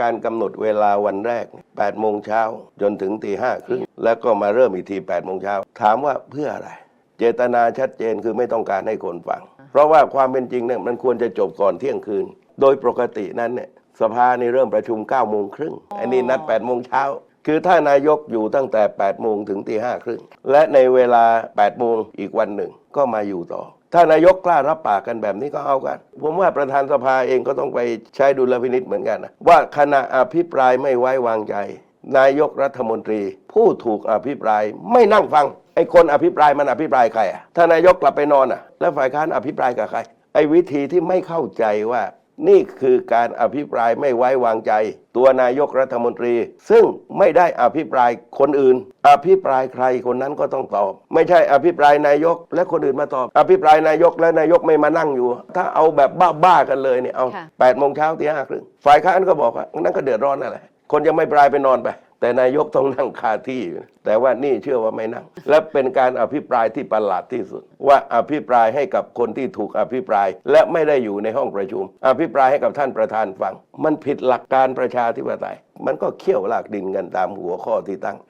การกำหนดเวลาวันแรก8โมงเช้าจนถึงตีห้าครึ่งแล้วก็มาเริ่มอีกที8โมงเช้าถามว่าเพื่ออะไร เจตนาชัดเจนคือไม่ต้องการให้คนฟัง เพราะว่าความเป็นจริงเนี่ยมันควรจะจบก่อนเที่ยงคืน โดยปกตินั้นเนี่ยสภานี่เริ่มประชุม9โมงครึ่งอันนี้นัด8โมงเช้า คือถ้านายกอยู่ตั้งแต่ 8 โมงถึงตีห้าครึ่ง และในเวลา 8 โมงอีกวันหนึ่งก็มาอยู่ต่อ ถ้านายกกล้ารับปากกันแบบนี้ก็เอากัน ผมว่าประธานสภาเองก็ต้องไปใช้ดุลพินิษเหมือนกันนะว่าขณะอภิปรายไม่ไว้วางใจ นายกรัฐมนตรี ผู้ถูกอภิปรายไม่นั่งฟัง ไอ้คนอภิปรายมันอภิปรายใครอะถ้านายกกลับไปนอนอะ แล้วฝ่ายค้านอภิปรายกับใคร ไอ้วิธีที่ไม่เข้าใจว่า นี่คือการอภิปรายไม่ไว้วางใจ ตัวนายกรัฐมนตรี ซึ่งไม่ได้อภิปรายคนอื่น อภิปรายใครคนนั้นก็ต้องตอบ ไม่ใช่อภิปรายนายกและคนอื่นมาตอบ อภิปรายนายกและนายกไม่มานั่งอยู่ ถ้าเอาแบบบ้าๆกันเลยเนี่ยเอาค่ะแปดโมงเช้าตีห้าครึ่งฝ่ายค้านก็บอกว่านั่นก็เดือดร้อนอะไรคนยังไม่ปลายไปนอนไป แต่นายกต้องนั่งคาที่ แต่ว่านี่เชื่อว่าไม่นั่ง และเป็นการอภิปรายที่ประหลาดที่สุด ว่าอภิปรายให้กับคนที่ถูกอภิปราย และไม่ได้อยู่ในห้องประชุม อภิปรายให้กับท่านประธานฟัง มันผิดหลักการประชาธิปไตย มันก็เขี่ยวหลากดินกันตามหัวข้อที่ตั้ง